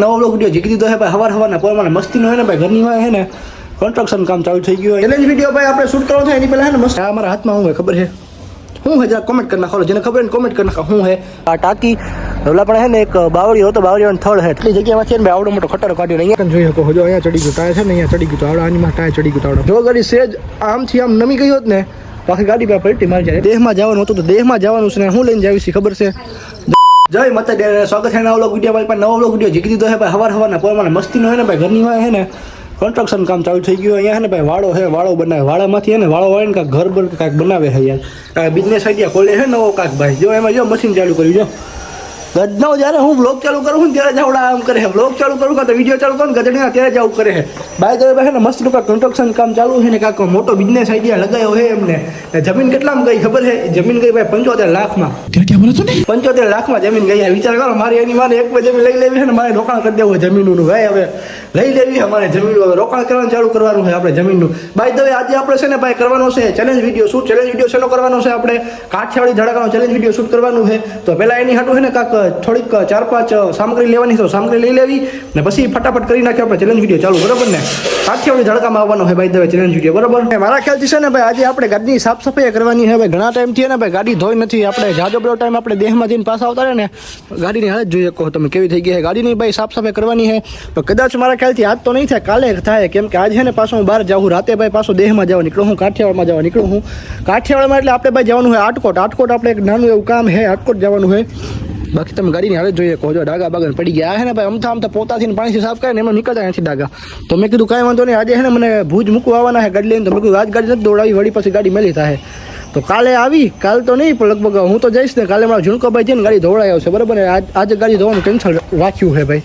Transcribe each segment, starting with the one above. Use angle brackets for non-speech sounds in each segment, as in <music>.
નવો blog video જીકી દીધો છે ભાઈ. હવાર હવારના પોરમાં મસ્તીનો હોય ને ભાઈ? ઘરની હોય છે ને કન્સ્ટ્રક્શન કામ ચાલુ થઈ ગયું ચેલેન્જ વીડિયો ભાઈ આપણે શૂટ કરવો થાય એની પહેલા હે ને મસ્ત. અમારા હાથમાં હું હોય ખબર છે? હું હે જરા કોમેન્ટ કરી નાખો જેને ખબર કોમેન્ટ કરી નાખો હું હે આ ટાંકી ઓલા પણ હે ને એક બાવળી હતો બાવળી થળ હે એટલી જગ્યામાં છે ને આવડો મોટો ખટારો કાઢ્યો ને અહીંયા. જોઈ શકો જો અહીંયા ચડી ગયું ટાયર છે ને અહીંયા ચડી ગયું આવડા આની ટાયર ચડી ગયું આવડો. જો ગાડી સેજ આમથી આમ નમી ગઈ હોત ને પાછી ગાડી પર પલટી મારી જાય. દેહમાં જવાનું હતું તો દેહમાં જવાનું છે ને હું લઈને જાવી છે ખબર છે? જય માતા ડેરે સ્વાગત છે નવો વ્લોગ વીડિયો ભાઈ પણ નવો વ્લોગ વીડિયો જીકી દીધો છે ભાઈ. હવાર હવારના પોરમાં મસ્તીનો હોય ને ભાઈ, ઘરની હોય છે ને કન્સ્ટ્રક્શન કામ ચાલુ થઈ ગયું. અહીંયા છે ને ભાઈ વાળો છે વાળો બનાવે. વાળામાંથી છે ને વાળો હોય ને કાંઈક ઘર બર કાંઈક બનાવે છે યાર કાંઈ બિઝનેસ આઈડિયા ખોલે છે નવો કાંઈક ભાઈ. જો એમાં જો મશીન ચાલુ કર્યું, જો. ગજનો જ્યારે હું બ્લોગ ચાલુ કરું છું ત્યારે જાવડા આમ કરે બ્લોગ ચાલુ કરું કાં તો વીડિયો ચાલુ કરું ગજડીના ત્યારે જ કરે છે. બાય તો ભાઈ ને મસ્ત ટૂંકા કન્સ્ટ્રક્શન કામ ચાલુ છે ને કાંક મોટો બિઝનેસ આઈડિયા લગાવ્યો છે એમને. જમીન કેટલામાં ગઈ ખબર છે? જમીન ગઈ ભાઈ પંચોતેર લાખમાં. પંચોતેર લાખમાં જમીન ગઈ વિચાર કરો મારે એની મારે એક બે જમીન લઈ લેવી છે ને મારે રોકાણ કરી દેવું જમીનનું. ભાઈ હવે લઈ લેવી અમારે જમીન હવે રોકાણ કરવાનું ચાલુ કરવાનું છે આપણે જમીનનું. બાય તો આજે આપણે છે ને ભાઈ કરવાનો છે challenge video shoot challenge video શેનો કરવાનો છે આપણે? કાઠિયાવાડી ધડાકાનો ચેલેન્જ વીડિયો શૂટ કરવાનું છે. તો પહેલાં એની હાટું છે ને કાંક થોડીક ચાર, પાંચ સામગ્રી લેવાની તો સામગ્રી લઈ લેવી ને પછી ફટાફટ કરી નાખ્યો આપણે ચેલેન્જ વીડિયો ચાલુ, બરાબર ને? કાઠિયાવાડી ધડકામાં આવવાનો હોય ભાઈ દવે ચેલેન્જ વીડિયો બરોબર? મારા ખ્યાલથી છે ને ભાઈ, આજે આપણે ગાડીની સાફ સફાઈ કરવાની છે ભાઈ ઘણા ટાઈમથી ને ભાઈ, ગાડી ધોઈ નથી. આપણે જાજો બધો ટાઈમ આપણે દેહમાં જઈને પાછા આવતા રહે ને, ગાડીની હાલત જોઈ શકો તમે, કેવી થઈ ગઈ છે. ગાડીની ભાઈ સાફ સફાઈ કરવાની છે. તો કદાચ મારા ખ્યાલથી આજ તો નહીં થાય, કાલે થાય, કેમ કે આજે ને પાછો હું બહાર જાઉં રાતે ભાઈ પાછો દેહમાં જવા નીકળું હું કાઠિયાવાડમાં જવા નીકળું હું કાઠિયાવાડમાં એટલે આપણે ભાઈ જવાનું હોય આટકોટ આટકોટ આપણે એક નાનું એવું કામ છે આટકોટ જવાનું હોય બાકી તમે ગાડીની હાલત જોઈએ, કહો જો ડાગા બાગા પડી ગયા. હે ને ભાઈ, અમથા અમથા પોતાથી પાણીથી સાફ કરે ને એમાં નીકળતા નથી ડાગા. તો મેં કીધું, કાંઈ વાંધો નહીં, આજે છે ને મને ભૂજ મૂકવા આવવાના હે ગાડી લઈને, તો મેં કીધું, આજ ગાડી નથી દોડાવી, વળી પછી ગાડી મેલી થાય તો કાલે આવી, કાલ તો નહીં, પણ લગભગ હું તો જઈશ ને, કાલે મારા ઝુણકોભાઈ છે ને, ગાડી ધોવડાઈ આવશે, બરાબર ને? આજે ગાડી ધોવાનું કેન્સલ રાખ્યું છે ભાઈ.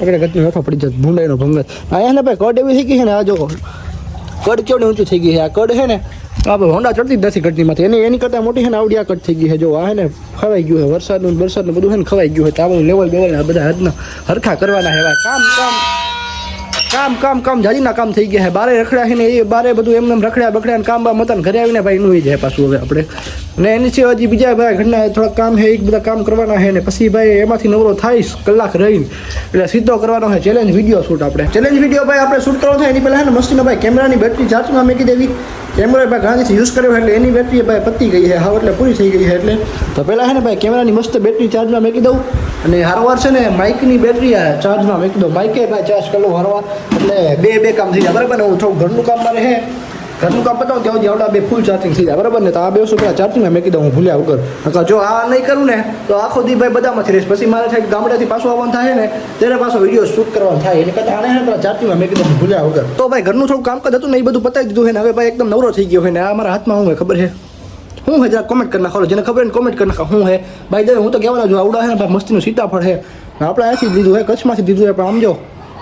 એટલે ગતિ નથો પડી જતો, ભૂંડાઈનો ભંગત. હે ને ભાઈ, કડ એવી થઈ ગઈ છે ને, આ જો કડ કેવડી ઊંચી થઈ ગઈ છે, આ કડ છે ને આ ભાઈ હોન્ડા ચડતી જ નથી કટનીમાંથી એની એની કરતાં મોટી છે ને આવડી કટ થઈ ગઈ છે. જો આ હે ને ખવાઈ ગયું છે. વરસાદનું વરસાદનું બધું છે ને ખવાઈ ગયું છે. તો આ લેવલ બેવલ આ બધા હદના હરખા કરવાના હેવા કામ કામ કામ કામ કામ જાજીના કામ થઈ ગયા છે. બારે રખડ્યા છે ને એ બારે બધું એમને એમ રખડ્યા બખડ્યા કામ બામ હતા ઘરે આવીને ભાઈ નું જાય પાછું હવે આપણે. ને એની છે હજી બીજા ભાઈ ઘરના થોડાક કામ છે એક બધા કામ કરવાના છે ને પછી ભાઈ એમાંથી નવરો થાઈશ કલાક રહીને. એટલે સીધો કરવાનો છે ચેલેન્જ વીડિયો શૂટ આપણે. ચેલેન્જ વીડિયો ભાઈ આપણે શૂટ કરવાનો થાય એની પહેલાં ને મસ્તીનો ભાઈ કેમેરાની બેટરી ચાર્જમાં મેકી દેવી. કેમેરા ભાઈ ગાંધીથી યુઝ કર્યો એટલે એની બેટરી ભાઈ પતી ગઈ છે. હા એટલે પૂરી થઈ ગઈ છે એટલે. તો પહેલાં છે ને ભાઈ કેમેરાની મસ્ત બેટરી ચાર્જમાં મેકી દઉં. અને હારવાર છે ને માઇકની બેટરી આ ચાર્જમાં મેકી દઉં. માઇકે ભાઈ ચાર્જ કરી લઉં હરવાર. એટલે બે બે કામ થઈ જાય. બરાબર ને? હું થોડું ઘરનું કામ મારે છે ઘરનું કામ પતાવું ત્યાં સુધી આવડા બે ફૂલ ચાર્જિંગ થઈ જાય. બરાબર ને? તો આ બે વસ્તુ ચાર્જિંગ મેં કીધું, હું ભૂલ્યા વગર. જો આ નહીં કરું ને, તો આખો દી ભાઈ બધામાંથી રહીશ. પછી મારે થાય ગામડાથી પાછું આવવાનું થાય ને, ત્યારે પાછો વીડિયો શૂટ કરવાનો થાય. એટલે કરતાં આને પેલા ચાર્જિંગમાં કીધું, હું ભૂલ્યા વગર. તો ભાઈ ઘરનું થોડું કામકાજ હતું ને, એ બધું પતાવી દીધું છે ને, હવે ભાઈ એકદમ નવરો થઈ ગયો હોય ને, આ મારા હાથમાં હું ખબર છે હું હે? જરા કોમેન્ટ કરી નાખો, જેને ખબર ને કોમેન્ટ કરી નાખો હું હે? ભાઈ દે, હું તો કહેવાનો છું, આવડા હે ભાઈ મસ્તીનું સીતાફળ છે આપણે અહીંથી દીધું હે, કચ્છમાંથી દીધું હે, પણ આમ જો.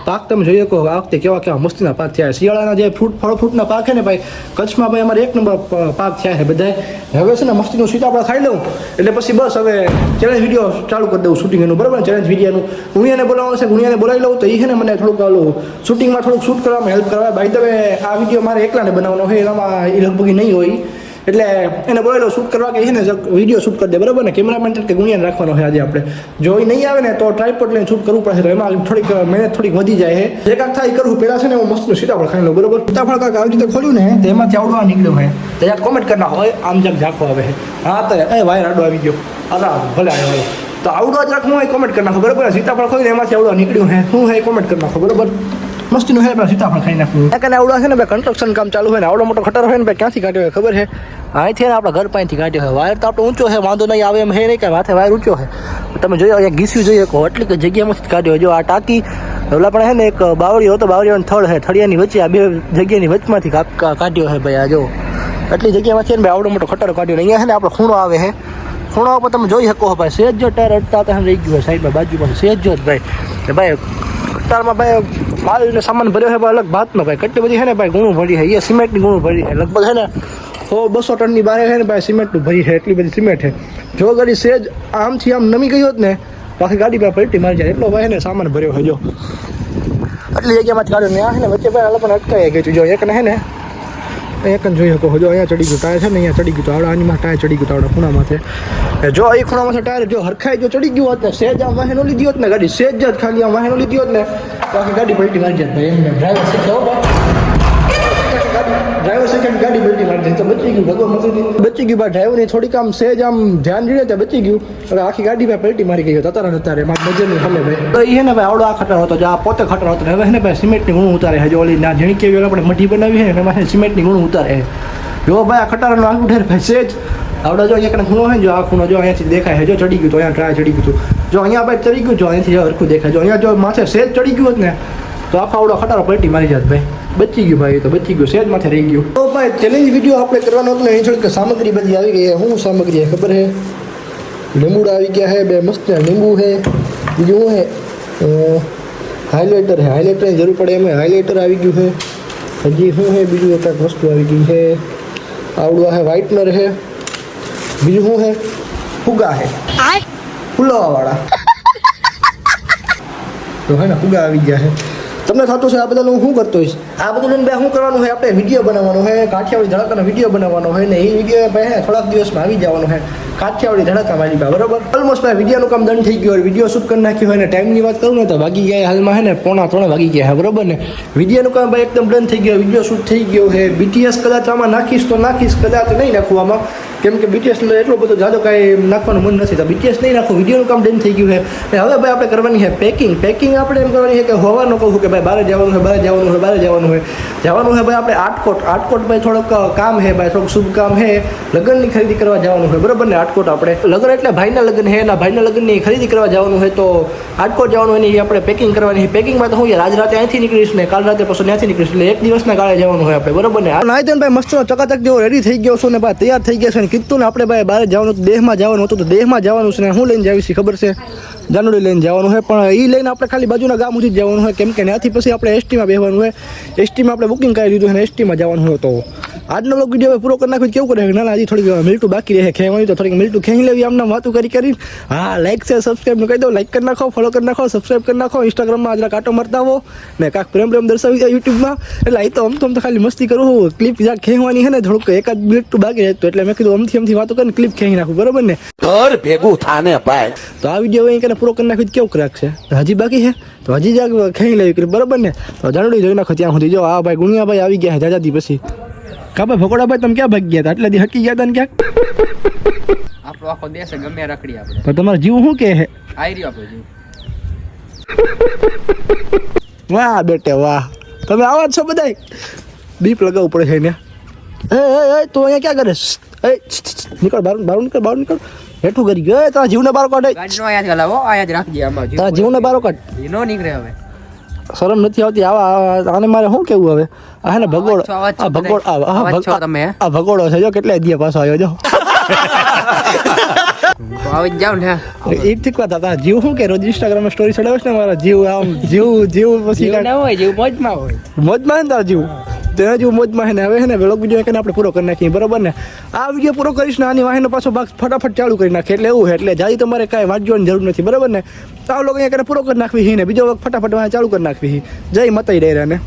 પાક તમે જોઈએ કહો આ વખતે કેવા કેવા મસ્તીના પાક થયા. શિયાળાના જે ફ્રૂટ, ફળ ફ્રૂટના પાક છે ને ભાઈ, કચ્છમાં ભાઈ અમારે એક નંબર પાક થયા છે બધા હવે છે ને મસ્તીનું સીતાફળ ખાઈ લઉં. એટલે પછી બસ હવે ચેલેન્જ વીડિયો ચાલુ કરી દઉં શૂટિંગ એનું. બરાબર ચેલેન્જ વિડીયોનું ગુણિયાને બોલાવવાનું છે, ગુણિયાને બોલાવી લઉં તો એ છે ને મને થોડુંક ઓલું શૂટિંગમાં થોડુંક શૂટ કરવામાં હેલ્પ કરવા. ભાઈ તમે આ વીડિયો મારે એકલાને બનાવવાનો હોય એનામાં એ લગભગ નહીં હોય. એટલે એને બોલેલો શૂટ કરવા કે છે ને વીડિયો શૂટ કરી દે. બરાબર ને? કેમેરામેન તરીકે ગુણિયાને રાખવાનો છે આજે આપણે. જો એ નહીં આવે ને, તો ટ્રાયપોડ લઈને શૂટ કરવું પડશે એમાં થોડીક મહેનત થોડીક વધી જાય છે. જે કાંક થાય કરવું. પહેલાં છે ને, હું મસ્તનું સીતાફળ ખાઈ લઉં, બરાબર? સીતાફળ કાંક આવી રીતે ખોલ્યું ને, તો એમાંથી આવડવા નીકળ્યો હોય તો યાર કોમેન્ટ કરી નાખો. આમ જેમ ઝાંખો આવે છે. હા, તો, એ વાયર આડો આવી ગયો. અલા ભલે આવ્યો તો આવડો જ રાખવું હોય કોમેન્ટ કરી નાખો. બરાબર? સીતાફળ ખોલીને એમાંથી આવડવા નીકળ્યું હે શું હે કોમેન્ટ કરી નાખો, બરાબર? મસ્તીનું હે પેલા સીતાફળ ખાઈ નાખવું કાંઈ આવડો છે ને ભાઈ કન્સ્ટ્રક્શન કામ ચાલુ હોય ને આવડો મોટો ખટર હોય ને ભાઈ ક્યાંથી કાઢ્યો હોય ખબર છે અહીંથી ને આપણા ઘર પાસેથી કાઢ્યો હોય વાયર તો આપણો ઊંચો છે વાંધો નહીં આવે એમ હે નહીં કે માથે વાયર ઊંચો છે તમે જોયો, અહીંયા ઘીસ્યું જોઈએ, કહો, એટલી કે જગ્યામાંથી જ કાઢ્યો હોય. જો આ ટાંકી, ઓલા પણ છે ને એક બાવળીઓ હતો, બાવળીઓનો થળ છે થળિયાની વચ્ચે, આ બે જગ્યાની વચમાંથી કા- કા- કાઢ્યો છે ભાઈ, આ જો. એટલી જગ્યામાંથી છે ને ભાઈ આવડો મોટો ખટારો કાઢ્યો ને અહીંયા છે ને આપણો ખૂણો આવે છે ખૂણો ઉપર તમે જોઈ શકો ભાઈ સેજ જો ટાયર અડતા હતા રહી ગયું હોય સાઈડમાં, બાજુમાં સેજ જો જ ભાઈ. કે ભાઈ કતારમાં ભાઈ માલ ને સામાન ભર્યો છે, ભાઈ અલગ ભાતનો ભાઈ. કેટલી બધી છે ને ભાઈ ગુણું ભરી છે એ સિમેન્ટની ગુણું ભરી છે. લગભગ છે ને સો બસો ટનની બારે છે ને ભાઈ સિમેન્ટનું ભરી છે, એટલી બધી સિમેન્ટ છે. જો ગાડી સેજ આમથી આમ નમી ગઈ હોત ને બાકી ગાડી પર પલટી મારી જાય. એટલો ભાઈ ને સામાન ભર્યો છે, જો. આટલી જગ્યામાંથી ગાડીઓ ને આ છે ને, વચ્ચે ભાઈ અલગ પણ અટકાઈ ગયું જો. એક ને છે ને એક જ જોઈ શકો જો અહીંયા ચડી ગયું, ટાયર છે ને અહીંયા ચડી ગયું. તો આવડા આનીમાં ટાયર ચડી ગયું, તો આવડા ખૂણામાંથી જો એ ખૂણામાંથી ટાયર, જો હરખાઈ જો ચડી ગયું હોત ને, સેજ આ વાહેનો લીધી હોત ને ગાડી, સેજ જ ખાલી આ વાહેનો લીધી હોત ને, તો આખી ગાડી પલટી મારી જાય ભાઈ. એમને ડ્રાઈવર શીખ્યો ડ્રાઈવર શીખે ગાડી પલટી મારી જાય તો બચી ગયું ભગવાન મતું બચી ગયું ભાઈ ડ્રાઈવરની થોડીક આમ સેજ આમ ધ્યાન દીધે તો બચી ગયું. એટલે આખી ગાડી ભાઈ પલટી મારી ગઈ તતારા નતારે મારી નજરની સામે ભાઈ. તો એ હે ને ભાઈ આવડો આ ખતરો હતો જો આ પોતે ખતરો હતો. ને હવે હે ને ભાઈ સિમેન્ટની ગુણ ઉતારે છે. જો ઓલી ના ઝીણી કેવી આપણે મઢી બનાવી છે ને એમાં સિમેન્ટની ગુણ ઉતારે છે. જો ભાઈ આ ખટારાનો આગળ ઠેર ભાઈ સેજ આવડો જો અહીંયા કને ખૂણો હોય ને જો આ ખૂણો જો અહીંયાથી દેખાય છે જો ચડી ગયું તો અહીંયા ટ્રાય ચડી ગયું હતું. જો અહીંયા ભાઈ ચડી ગયું જો અહીંયાથી જો હરખું દેખાય જો અહીંયા જો માથે સેજ ચડી ગયું હોત ને તો આખો આવડો ખટારો પલટી મારી જાત ભાઈ. બચી ગયું ભાઈ તો બચી ગયું. સેજ માથે રહી ગયું. તો ભાઈ ચેલેન્જ વીડિયો આપણે કરવાનો હતો ને અહીં થોડીક સામગ્રી બધી આવી ગઈ શું સામગ્રી ખબર છે? લીંબુડા આવી ગયા છે બે મસ્ત લીંબુ છે બીજું શું છે? હાઇલાઇટર હે હાઇલાઇટરની જરૂર પડે એમાં. હાઇલાઇટર આવી ગયું છે. હજી શું છે? બીજું એક વસ્તુ આવી ગઈ છે. આવડું આ છે વ્હાઇટનર છે. બીજું શું છે? ફુગા છે. ફુલાવાવાળા. <laughs> તો હે ને ફુગા આવી ગયા છે. તમને થતું છે, આ બધાનું હું કરતો હોઈશ? આ બધું લઈને બે શું કરવાનું હોય? આપણે વીડિયો બનાવવાનો હોય, કાઠિયાવાડી ધડાકાનો વીડિયો બનાવવાનો હોય ને એ વીડિયો ભાઈ થોડાક દિવસમાં આવી જવાનો હોય કાઠિયાવાડી ધડાકા મારી ભાઈ બરોબર? ઓલમોસ્ટ ભાઈ વિડીયોનું કામ ડન થઈ ગયું હોય વીડિયો શૂટ કરી નાખ્યો હોય ને ટાઈમની વાત કરું ને તો વાગી ગયા હાલમાં હે ને, પોણા ત્રણ વાગી ગયા બરાબર ને? વિડીયોનું કામ ભાઈ એકદમ ડન થઈ ગયો વીડિયો શૂટ થઈ ગયો છે બીટીએસ કદાચ આમાં નાખીશ તો નાખીશ, કદાચ નહીં નાખું આમાં. કેમ કે બીટીએસ એટલો બધો જાદો કાંઈ નાખવાનું મન નથી તો બીટીએસ નહીં નાખું વિડીયોનું કામ ડન થઈ ગયું છે હવે ભાઈ આપણે કરવાની છે પેકિંગ પેકિંગ આપણે એમ કરવાની છે કે હોવાનું કહું કે ભાઈ બહાર જવાનું છે બહાર જવાનું છે બહાર જવાનું છે જવાનું છે ભાઈ આપણે આટકોટ. આટકોટ ભાઈ થોડુંક કામ છે ભાઈ, થોડુંક શુભ કામ છે લગ્નની ખરીદી કરવા જવાનું છે બરાબર ને આટકોટ આપણે? લગ્ન એટલે ભાઈના લગ્ન છે એના ભાઈના લગ્નની ખરીદી કરવા જવાનું હોય તો આટકોટ જવાનું હોય ને આપણે પેકિંગ કરવાની છે. પેકિંગમાં તો હું યાર, આજ રાતે અહીંથી નીકળીશ ને કાલ રાતે પછી ત્યાંથી નીકળીશ. એટલે એક દિવસના કાળે જવાનું હોય આપણે, બરાબર ને? નાયતન ભાઈ મસ્ત ચકાચક જેવો રેડી થઈ ગયો છું ને ભાઈ, તૈયાર થઈ ગયા છે ને. કીધું ને આપણે ભાઈ બહાર જવાનું, દેહમાં જવાનું હતું તો દેહમાં જવાનું છે ને હું લઈને જાવી ખબર છે? જાનુડી લઈને જવાનું હોય, પણ એ લઈને આપણે ખાલી બાજુના ગામ સુધી જવાનું હોય. કેમ કે ત્યાંથી પછી આપણે એસટીમાં બેસવાનું હોય. એસટીમાં આપણે બુકિંગ કરી દીધું અને એસટીમાં જવાનું હોય તો. આજનો બ્લોગ વીડિયો હવે પૂરો કરી નાખ્યો કેવું કરે? ના હજી થોડીક મિલટું બાકી રહે ખેવાની તો થોડીક મિલટું ખેંચી લેવી આમને વાતું કરી કરી હા લાઈક છે સબસ્ક્રાઈબ કહી દો લાઈક કરી નાખો ફોલો કરી નાખો સબસ્ક્રાઈબ કરી નાખો. ઇન્સ્ટાગ્રામમાં આજના કાંટો મારતા હો ને કાંક પ્રેમ પ્રેમ દર્શાવી જાય યુટ્યુબમાં એટલે એ તો આમ તો આમ તો ખાલી મસ્તી કરું ક્લિપ જ્યાં ખેંચવાની છે ને થોડુંક એકાદ મિનિટ બાકી રહેતું એટલે મેં કીધું અમથી અમથી વાતો કરીને ક્લિપ ખેંચી નાખું. બરોબર ને? ઘર ભેગું થાને ભાઈ. તો આ વીડિયો અહીં પૂરો કરી નાખ્યું કેવું કેવું છે? હજી બાકી છે? તો હજી જાગ ખેંચી લેવી. કરી બરોબર ને? તો જાણડી જોઈ નાખો ત્યાં સુધી. જો આ ભાઈ ગુણિયાભાઈ આવી ગયા છે જાજાથી પછી. કા ભાઈ ભકોડાભાઈ તમે ક્યાં ભાગી ગયા હતા? એટલે દી હકી ગયા હતા ને ક્યાંક? આપણો આખો દેશ ગમે રખડી આપણે પણ તમારો જીવ શું કે છે? આઈ રહ્યો આપણો જીવ. વાહ બેટે વાહ. તમે આવા જ છો બધાય. બીપ લગાવવું પડે છે ને એ એ એ તું અહીંયા ક્યાં કરે? એ નીકળ બહાર બહાર નીકળ બહાર નીકળ. હેઠું કરી ગયો. તારા જીવને બાર કાઢે. ગાડીનો અહીંયાથી હલાવો અહીંયા જ રાખજે આમાં તારા જીવને બારો કાઢ. નો નીકળે હવે. શરમ નથી આવતી. આવા આને મારે શું કેવું હવે? આ હે ને છો આ ભગોડ આ અવાજ છો ભગ- તમે, આ ભગોળો છે જો કેટલા દિયા પાછો આવ્યો જો. આવી જાવ ને એ ઠીક વાત હતા. જીવ શું કે? રોજ ઇન્સ્ટાગ્રામમાં સ્ટોરી ચડાવે છે ને મારા? જીવ આમ જીવ જીવ પછી ના હોય જીવ મોજમાં હોય. મોજમાં તારા જીવ? તેના જ મોજમાં છે ને હવે છે ને વેલોગ વીડિયો કરીને આપણે પૂરો કરી નાખીએ, બરોબર ને? આ વીડિયો પૂરો કરીશ ને આની વાહીનો પાછો ભાગ ફટાફટ ચાલુ કરી નાખે, એટલે એવું છે એટલે જાય તમારે કાંઈ વાંચવાની જરૂર નથી, બરાબર ને? તો આ લોકો અહીંયા પૂરો કરી નાખવી છે ને, બીજો વખત ફટાફટ વાહન ચાલુ કરી નાખવી છે જય મતાઈ ને